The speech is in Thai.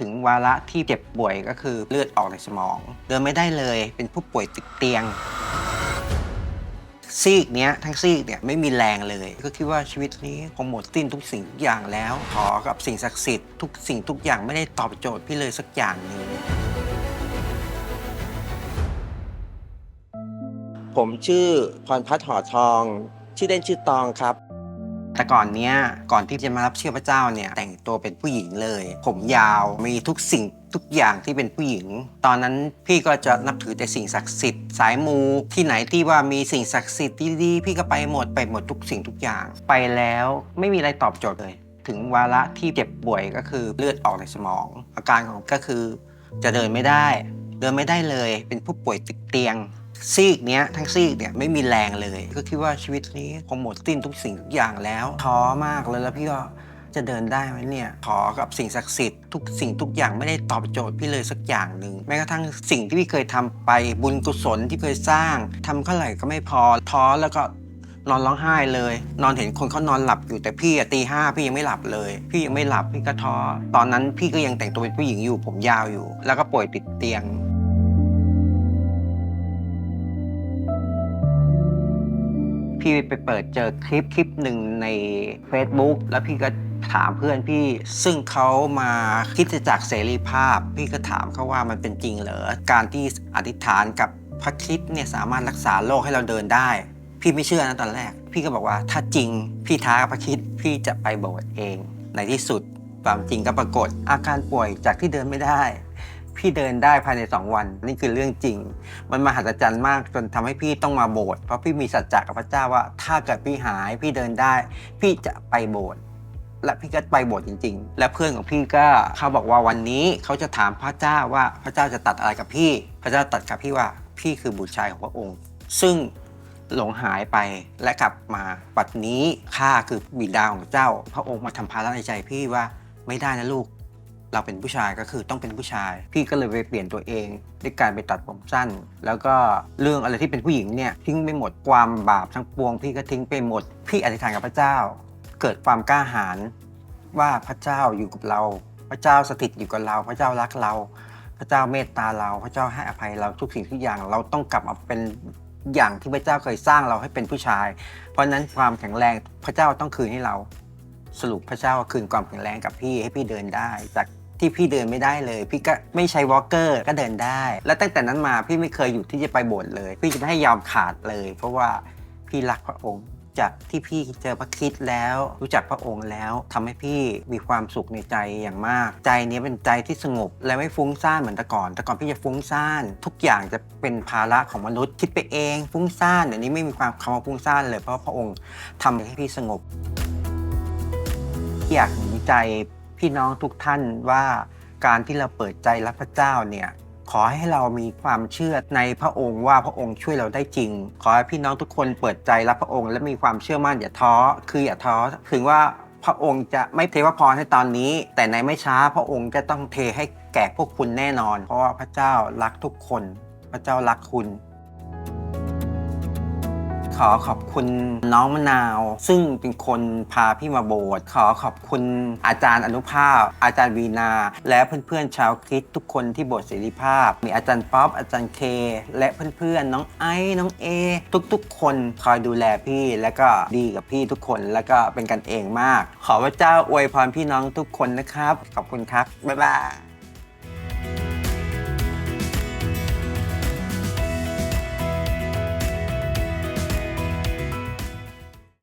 ถึงวาระที่เจ็บป่วยก็คือเลือดออกในสมอง เดินไม่ได้เลยเป็นผู้ป่วยติดเตียง ซีกเนี้ยทั้งซีกเนี่ยไม่มีแรงเลย ก็คิดว่าชีวิตนี้คงหมดสิ้นทุกสิ่งทุกอย่างแล้ว ขอกับสิ่งศักดิ์สิทธิ์ทุกสิ่งทุกอย่างไม่ได้ตอบโจทย์พี่เลยสักอย่างหนึ่งผมชื่อพรพัฒน์หอทอง ชื่อเล่นชื่อตองครับ แต่ก่อนเนี้ยก่อนที่จะมารับเชื่อพระเจ้าเนี่ยแต่งตัวเป็นผู้หญิงเลย ผมยาวมีทุกสิ่งทุกอย่างที่เป็นผู้หญิง ตอนนั้นพี่ก็จะนับถือแต่สิ่งศักดิ์สิทธิ์สายมูที่ไหนที่ว่ามีสิ่งศักดิ์สิทธิ์ดีๆพี่ก็ไปหมดไปหมดทุกสิ่งทุกอย่าง ไปแล้วไม่มีอะไรตอบโจทย์เลย ถึงวาระที่เจ็บป่วยก็คือเลือดออกในสมอง อาการของก็คือจะเดินไม่ได้ เดินไม่ได้เลย เป็นผู้ป่วยติดเตียง ซีกเนี้ยทั้งซีกเนี่ยไม่มีแรงเลย ก็คิดว่าชีวิตนี้คงหมดสิ้นทุกสิ่งทุกอย่างแล้วท้อมากเลยแล้วพี่ก็จะเดินได้ไหมเนี่ยขอกับสิ่งศักดิ์สิทธิ์ทุกสิ่งทุกอย่างไม่ได้ตอบโจทย์พี่เลยสักอย่างหนึ่งแม้กระทั่งสิ่งที่พี่เคยทำไปบุญกุศลที่เคยสร้างทำเท่าไหร่ก็ไม่พอท้อแล้วก็นอนร้องไห้เลย นอนเห็นคนเขานอนหลับอยู่แต่พี่ตีห้าพี่ยังไม่หลับเลย พี่ยังไม่หลับพี่ก็ท้อตอนนั้นพี่ก็ยังแต่งตัวเป็นผู้หญิงอยู่ผมยาวอยู่ แล้วก็ป่วยติดเตียง พี่ไปเปิดเจอคลิปคลิปหนึ่งใน Facebook แล้วพี่ก็ถามเพื่อนพี่ ซึ่งเขามาคิดจากเสรีภาพ พี่ก็ถามเขาว่ามันเป็นจริงเหรอ การที่อธิษฐานกับพระคริดเนี่ยสามารถรักษาโรคให้เราเดินได้ พี่ไม่เชื่อนะตอนแรก พี่ก็บอกว่าถ้าจริงพี่ท้ากับพระคริดพี่จะไปโบสถ์เอง ในที่สุดความจริงก็ปรากฏอาการป่วยจากที่เดินไม่ได้ พี่เดินได้ภายใน 2 วัน นี่คือเรื่องจริง มันมหัศจรรย์มากจนทำให้พี่ต้องมาโบสถ์เพราะพี่มีสัจจะกับพระเจ้าว่า ถ้าเกิดพี่หายพี่เดินได้ พี่จะไปโบสถ์และพี่ก็ไปโบสถ์จริง ๆ และเพื่อนของพี่ก็เขาบอกว่าวันนี้เขาจะถามพระเจ้าว่าพระเจ้าจะตัดอะไรกับพี่ พระเจ้าตัดกับพี่ว่าพี่คือบุตรชายของพระองค์ ซึ่งหลงหายไปและกลับมาปัจจุนี้ข้าคือบิดาของเจ้า พระองค์มาทำภาระในใจพี่ว่าไม่ได้นะลูก เราเป็นผู้ชายก็คือต้องเป็นผู้ชาย พี่ก็เลยไปเปลี่ยนตัวเองด้วยการไปตัดผมสั้น แล้วก็เรื่องอะไรที่เป็นผู้หญิงเนี่ยทิ้งไปหมดความบาปทั้งปวง พี่ก็ทิ้งไปหมด พี่อธิษฐานกับพระเจ้า เกิดความกล้าหาญว่าพระเจ้าอยู่กับเรา พระเจ้าสถิตอยู่กับเรา พระเจ้ารักเรา พระเจ้าเมตตาเรา พระเจ้าให้อภัยเราทุกสิ่งทุกอย่างเราต้องกลับมาเป็นอย่างที่พระเจ้าเคยสร้างเราให้เป็นผู้ชาย เพราะนั้นความแข็งแรงพระเจ้าต้องคืนให้เราสรุปพระเจ้าคืนความแข็งแรงกับพี่ให้พี่เดินได้จาก ที่พี่เดินไม่ได้เลย พี่ก็ไม่ใช้วอล์กเกอร์ก็เดินได้ แล้วตั้งแต่นั้นมาพี่ไม่เคยหยุดที่จะไปโบสถ์เลย พี่จะไม่ให้ยอมขาดเลย เพราะว่าพี่รักพระองค์จากที่พี่เจอพระคิดแล้ว รู้จักพระองค์แล้วทำให้พี่มีความสุขในใจอย่างมาก ใจนี้เป็นใจที่สงบ และไม่ฟุ้งซ่านเหมือนแต่ก่อน แต่ก่อนพี่จะฟุ้งซ่าน ทุกอย่างจะเป็นภาระของมนุษย์คิดไปเอง ฟุ้งซ่านเดี๋ยวนี้ไม่มีความคำว่าฟุ้งซ่านเลยเพราะพระองค์ทำให้พี่สงบอยากหนุนใจ พี่น้องทุกท่านว่าการที่เราเปิดใจรับพระเจ้าเนี่ยขอให้เรามีความเชื่อในพระองค์ว่าพระองค์ช่วยเราได้จริง ขอให้พี่น้องทุกคนเปิดใจรับพระองค์และมีความเชื่อมั่นอย่าท้อคืออย่าท้อถึงว่าพระองค์จะไม่เทวพรให้ตอนนี้ แต่ในไม่ช้าพระองค์จะต้องเทให้แก่พวกคุณแน่นอน เพราะว่าพระเจ้ารักทุกคน พระเจ้ารักคุณ อขอบคุณน้องมะนาว ซึ่งเป็นคนพาพี่มาโบสถ์ขอขอบคุณอาจารย์อนุภาพ อาจารย์วีนา และเพื่อนๆชาวคริสทุกคนที่โบสถ์เสรีภาพ มีอาจารย์ป๊อปอาจารย์เค และเพื่อนๆน้องไอ้น้องเอ ทุกๆ คนคอยดูแลพี่และก็ดีกับพี่ทุกคนแล้วก็เป็นกันเองมาก ขอพระเจ้าอวยพรพี่น้องทุกคนนะครับ ขอบคุณครับบ๊ายบาย